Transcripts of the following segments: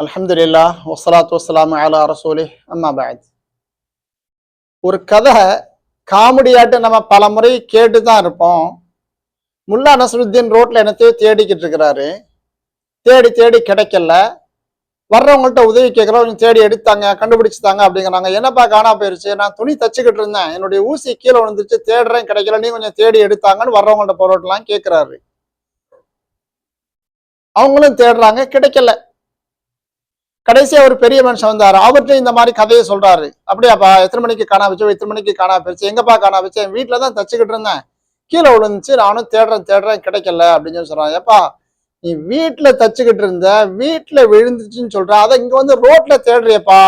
அல்ஹம்துலில்லா வஸ்ஸலாத்து வசலாம் அலா ரசூலி அம்மா பாத் ஒரு கதை காமெடியாட்டு நம்ம பல முறை கேட்டு தான் இருப்போம். முல்லா நசருத்தீன் ரோட்டில் என்னத்தையோ தேடிக்கிட்டு இருக்கிறாரு. தேடி தேடி கிடைக்கல. வர்றவங்கள்ட்ட உதவி கேட்குறோம் கொஞ்சம் தேடி எடுத்தாங்க கண்டுபிடிச்சிட்டாங்க அப்படிங்கிறாங்க. என்னப்பா காணா போயிருச்சு? நான் துணி தச்சுக்கிட்டு இருந்தேன். என்னுடைய ஊசி கீழே விழுந்துருச்சு. தேடுறேன் கிடைக்கல. நீ கொஞ்சம் தேடி எடுத்தாங்கன்னு வர்றவங்கள்ட்ட பொருட்லாம் கேட்குறாரு. அவங்களும் தேடுறாங்க கிடைக்கல. கடைசியா ஒரு பெரிய மனுஷன் வந்தார். அவர்கிட்ட இந்த மாதிரி கதையை சொல்றாரு. அப்படியாப்பா எத்தனை மணிக்கு காணா வச்சோம் எத்தனை மணிக்கு காணா போயிடுச்சு எங்கப்பா காணா வச்சு என் வீட்டுல தான் தச்சுக்கிட்டு இருந்தேன். கீழே விழுந்துச்சு நானும் தேடுறேன் தேடுறேன் கிடைக்கல அப்படின்னு சொல்லி சொல்றான் ஏப்பா நீ வீட்டுல தச்சுக்கிட்டு இருந்த வீட்டுல விழுந்துச்சுன்னு சொல்ற அதை இங்க வந்து ரோட்ல தேடுறியப்பா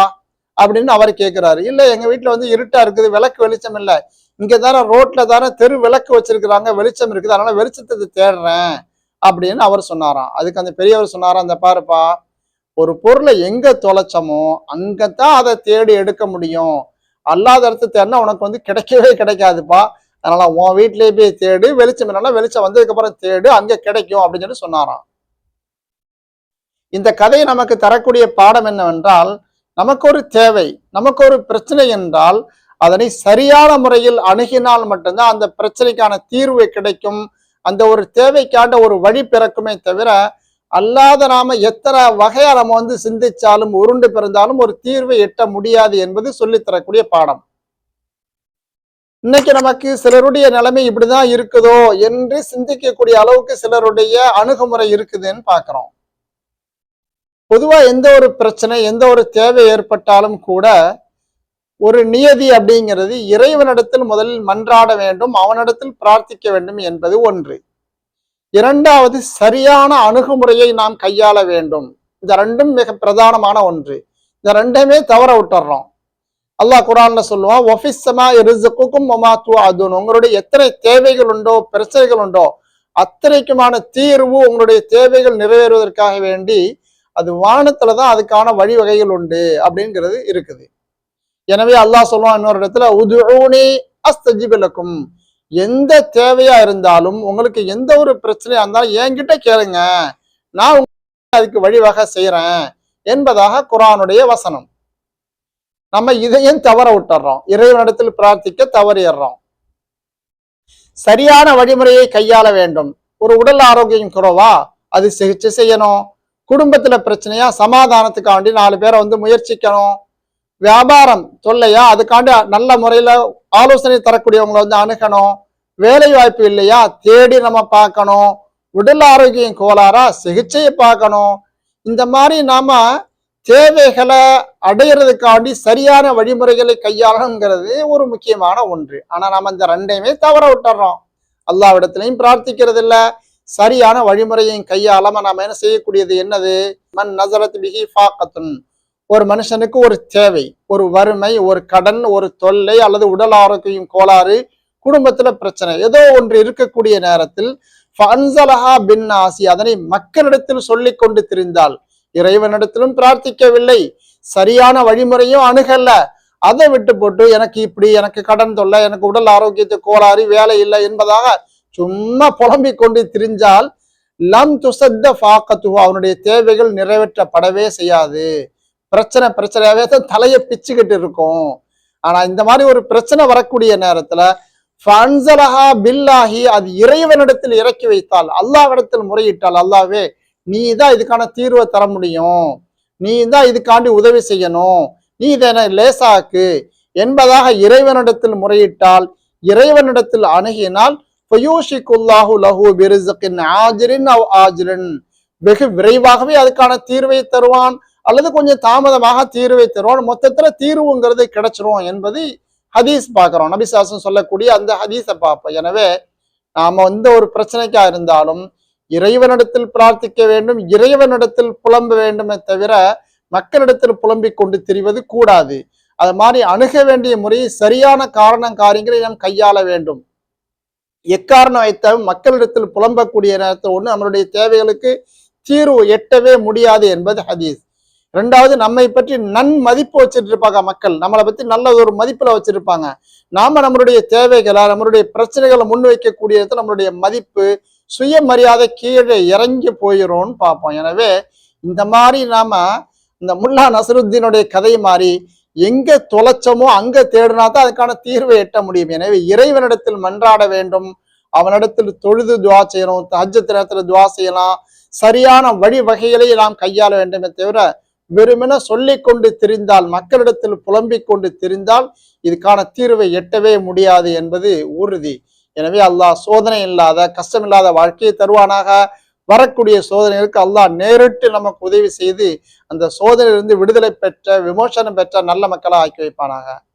அப்படின்னு அவர் கேட்குறாரு இல்ல எங்க வீட்டுல வந்து இருட்டா இருக்குது விளக்கு வெளிச்சம் இல்லை. இங்க தானே ரோட்ல தானே தெரு விளக்கு வச்சிருக்கிறாங்க வெளிச்சம் இருக்குது அதனால வெளிச்சத்தை தேடுறேன் அப்படின்னு அவர் சொன்னாராம். அதுக்கு அந்த பெரியவர் சொன்னாராம் அந்த பாருப்பா ஒரு பொருளை எங்க தொலைச்சமோ அங்கத்தான் அதை தேடி எடுக்க முடியும். அல்லாத இடத்து தேடினா உனக்கு வந்து கிடைக்கவே கிடைக்காதுப்பா. அதனால உன் வீட்லயே போய் தேடு வெளிச்சம் என்னன்னா வெளிச்சம் வந்ததுக்கு அப்புறம் தேடு அங்க கிடைக்கும் அப்படின்னு சொல்லி சொன்னாராம். இந்த கதை நமக்கு தரக்கூடிய பாடம் என்னவென்றால் நமக்கு ஒரு தேவை நமக்கு ஒரு பிரச்சனை என்றால் அதனை சரியான முறையில் அணுகினால் மட்டும்தான் அந்த பிரச்சனைக்கான தீர்வு கிடைக்கும். அந்த ஒரு தேவைக்காண்ட ஒரு வழி பிறக்குமே தவிர அல்லாத நாம எத்தனை வகையா நம்ம வந்து சிந்திச்சாலும் உருண்டு பிறந்தாலும் ஒரு தீர்வை எட்ட முடியாது என்பது சொல்லித் தரக்கூடிய பாடம். இன்னைக்கு நமக்கு சிலருடைய நிலைமை இப்படிதான் இருக்குதோ என்று சிந்திக்கக்கூடிய அளவுக்கு சிலருடைய அணுகுமுறை இருக்குதுன்னு பாக்குறோம் பொதுவா எந்த ஒரு பிரச்சனை எந்த ஒரு தேவை ஏற்பட்டாலும் கூட ஒரு நியதி அப்படிங்கிறது இறைவனிடத்தில் முதலில் மன்றாட வேண்டும் அவனிடத்தில் பிரார்த்திக்க வேண்டும் என்பது ஒன்று. இரண்டாவது சரியான அணுகுமுறையை நாம் கையாள வேண்டும். இந்த ரெண்டும் மிக பிரதானமான ஒன்று. இந்த ரெண்டுமே தவற விட்டுறோம். அல்லாஹ் குரான்ல சொல்லுவான் ஒஃபிஸ்மா ரிசுக்கும் ஒமா அதுன்னு உங்களுடைய எத்தனை தேவைகள் உண்டோ பிரச்சனைகள் உண்டோ அத்தனைக்குமான தீர்வு உங்களுடைய தேவைகள் நிறைவேறுவதற்காக வேண்டி அது வானத்துல தான் அதுக்கான வழிவகைகள் உண்டு அப்படிங்கிறது இருக்குது. எனவே அல்லாஹ் சொல்லுவான் இன்னொரு இடத்துல உதுஊனி அஸ்தஜிபிலக்கும் எந்த தேவையா இருந்தாலும் உங்களுக்கு எந்த ஒரு பிரச்சனையா இருந்தாலும் என்கிட்ட கேளுங்க. நான் அதுக்கு வழிவகை செய்யறேன் என்பதாக குரானுடைய வசனம். நம்ம இதையும் தவற விட்டுறோம். இறைவனிடத்தில் பிரார்த்திக்க தவறிடுறோம். சரியான வழிமுறையை கையாள வேண்டும். ஒரு உடல் ஆரோக்கியம் குறைவா? அது சிகிச்சை செய்யணும். குடும்பத்துல பிரச்சனையா? சமாதானத்துக்காண்டி நாலு பேரை வந்து முயற்சிக்கணும். வியாபாரம் சொல்லையா அதுக்காண்டி நல்ல முறையில் ஆலோசனை தரக்கூடியவங்களை வந்து அணுகணும். வேலை வாய்ப்பு இல்லையா? தேடி நம்ம பார்க்கணும். உடல் ஆரோக்கியம் கோளாறா? சிகிச்சையை பார்க்கணும். இந்த மாதிரி நாம தேவைகளை அடையிறதுக்காண்டி சரியான வழிமுறைகளை கையாளணுங்கிறது ஒரு முக்கியமான ஒன்று. ஆனா நாம இந்த ரெண்டையுமே தவற விட்டுறோம். அல்லாவிடத்திலையும் பிரார்த்திக்கிறது இல்லை சரியான வழிமுறையையும் கையாளாம நாம என்ன செய்யக்கூடியது? என்னது? மன் நசரத் பிஹி ஃபாக்கத்துன். ஒரு மனுஷனுக்கு ஒரு தேவை ஒரு வறுமை ஒரு கடன் ஒரு தொல்லை அல்லது உடல் ஆரோக்கியம் கோளாறு குடும்பத்துல பிரச்சனை. ஏதோ ஒன்று இருக்கக்கூடிய நேரத்தில் ஃபன்சலஹா பின் ஆசி அதனை மக்களிடத்தில் சொல்லி கொண்டு திரிந்தால் இறைவனிடத்திலும் பிரார்த்திக்கவில்லை. சரியான வழிமுறையும் அணுகல்ல அதை விட்டு போட்டு எனக்கு இப்படி எனக்கு கடன் தொல்லை எனக்கு உடல் ஆரோக்கியத்தை கோளாறு வேலை இல்லை என்பதாக சும்மா புலம்பிக் கொண்டு திரிஞ்சால் லம் துசத்த ஃபாக்கத்து அவனுடைய தேவைகள் நிறைவேற்றப்படவே செய்யாது. பிரச்சனை பிரச்சனையாவே தான் தலையை பிச்சுக்கிட்டு இருக்கும். ஆனா இந்த மாதிரி ஒரு பிரச்சனை வரக்கூடிய நேரத்துல ஃபன்சலஹா பில்லாஹி அது இறைவனிடத்தில் இறக்கி வைத்தால் அல்லாவிடத்தில் முறையிட்டால் அல்லாவே நீ தான் இதுக்கான தீர்வை தர முடியும். நீ தான் இதுக்காண்டி உதவி செய்யணும். நீ இதனை லேசாக்கு. என்பதாக இறைவனிடத்தில் முறையிட்டால் இறைவனிடத்தில் அணுகினால் ஃபயூஷிகுல்லாஹு லஹு பிரிசகின் ஆஜிரின் அவ் ஆஜிரின். வெகு விரைவாகவே அதுக்கான தீர்வை தருவான். அல்லது கொஞ்சம் தாமதமாக தீர்வை தருவான் மொத்தத்துல தீர்வுங்கிறது கிடைச்சிரும் என்பது ஹதீஸ் பார்க்குறோம். நபிசாசம் சொல்லக்கூடிய அந்த ஹதீஸை பார்ப்போம். எனவே நாம எந்த ஒரு பிரச்சனைக்கா இருந்தாலும் இறைவனிடத்தில் பிரார்த்திக்க வேண்டும் இறைவனிடத்தில் புலம்ப வேண்டுமே தவிர மக்களிடத்தில் புலம்பிக் கொண்டு திரிவது கூடாது. அது மாதிரி அணுக வேண்டிய முறையை சரியான காரணம் காரியங்களை நாம் கையாள வேண்டும். எக்காரணம் வைத்த மக்களிடத்தில் புலம்பக்கூடிய நேரத்தில் ஒன்று நம்மளுடைய தேவைகளுக்கு தீர்வு எட்டவே முடியாது என்பது ஹதீஸ். ரெண்டாவது நம்மை பற்றி நன் மதிப்பு வச்சுட்டு இருப்பாங்க மக்கள். நம்மளை பற்றி நல்ல ஒரு மதிப்பில் வச்சிருப்பாங்க. நாம நம்மளுடைய தேவைகளை நம்மளுடைய பிரச்சனைகளை முன்வைக்கக்கூடிய இடத்துல நம்மளுடைய மதிப்பு சுயமரியாதை கீழே இறங்கி போயிடும்னு பார்ப்போம். எனவே இந்த மாதிரி நாம இந்த முல்லா நசருத்தீனுடைய கதை மாறி எங்க தொலைச்சமோ அங்க தேடினா தான் அதுக்கான தீர்வை எட்ட முடியும். எனவே இறைவனிடத்தில் மன்றாட வேண்டும். அவனிடத்தில் தொழுது துவா செய்யணும். தஹஜ்ஜத் நேரத்துல துவா செய்யலாம். சரியான வழிவகைகளை நாம் கையாள வேண்டுமே தவிர வெறுமென சொல்லிக் கொண்டு திரிந்தால் மக்களிடத்தில் புலம்பிக் கொண்டு திரிந்தால் இதுக்கான தீர்வை எட்டவே முடியாது என்பது உறுதி. எனவே அல்லாஹ் சோதனை இல்லாத கஷ்டமில்லாத வாழ்க்கையை தருவானாக. வரக்கூடிய சோதனைகளுக்கு அல்லாஹ் நேரிட்டு நமக்கு உதவி செய்து அந்த சோதனையிலிருந்து விடுதலை பெற்ற விமோசனம் பெற்ற நல்ல மக்களை ஆக்கி வைப்பானாக.